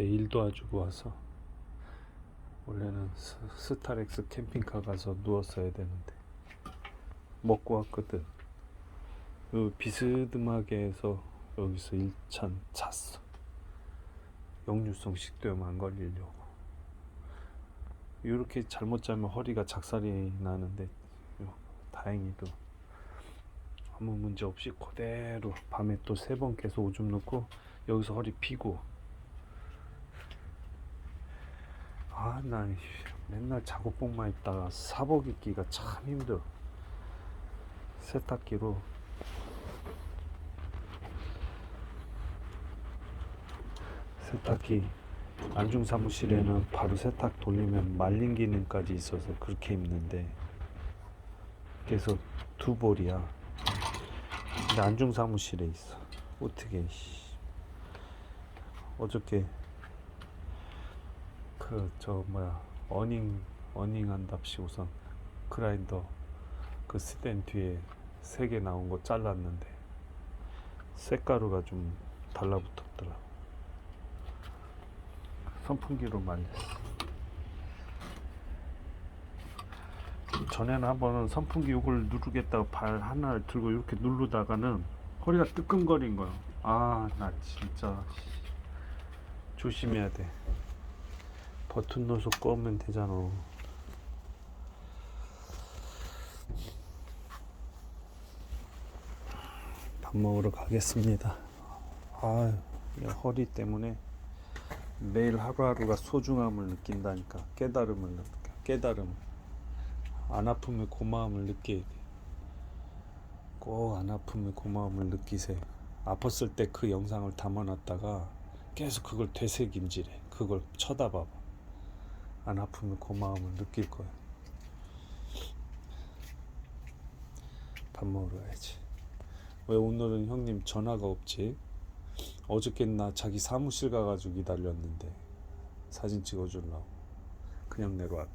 그때 일 도와주고 와서 원래는 스, 스타렉스 캠핑카 가서 누웠어야 되는데 먹고 왔거든. 그 비스듬하게 해서 여기서 일찬 잤어. 역류성 식도염 안 걸리려고. 이렇게 잘못 자면 허리가 작살이 나는데 요- 다행히도 아무 문제 없이 그대로 밤에 또 세 번 계속 오줌 넣고 여기서 허리 피고 아 나 맨날 작업복만 입다가 사복 입기가 참 힘들어. 세탁기로. 세탁기. 안중 사무실에는 바로 세탁 돌리면 말린 기능까지 있어서 그렇게 입는데. 그래서 두 벌이야. 근데 안중 사무실에 있어. 어떻게 씨. 어저께 그 저 뭐야 어닝 어닝 한답시 우선 그라인더 그 스탠 뒤에 세 개 나온 거 잘랐는데 색가루가 좀 달라붙었더라. 선풍기로 말렸어 전에는 한 번은 선풍기 이걸 누르겠다고 발 하나를 들고 이렇게 누르다가는 허리가 뜨끔거린 거야. 아나 진짜 씨. 조심해야 돼 버튼 넣어서 꺼면 되잖아. 밥 먹으러 가겠습니다. 아, 허리 때문에 매일 하루하루가 소중함을 느낀다니까 깨달음을 느껴. 깨달음. 안 아프면 고마움을 느껴야 돼. 꼭안 아프면 고마움을 느끼세요. 아팠을 때 그 영상을 담아놨다가 계속 그걸 되새김질해. 그걸 쳐다봐봐. 안 아프면 고마움을 느낄 거야. 밥 먹으러 가야지. 왜 오늘은 형님 전화가 없지? 어저께 나 자기 사무실 가가지고 기다렸는데 사진 찍어주려고 그냥 내려왔네.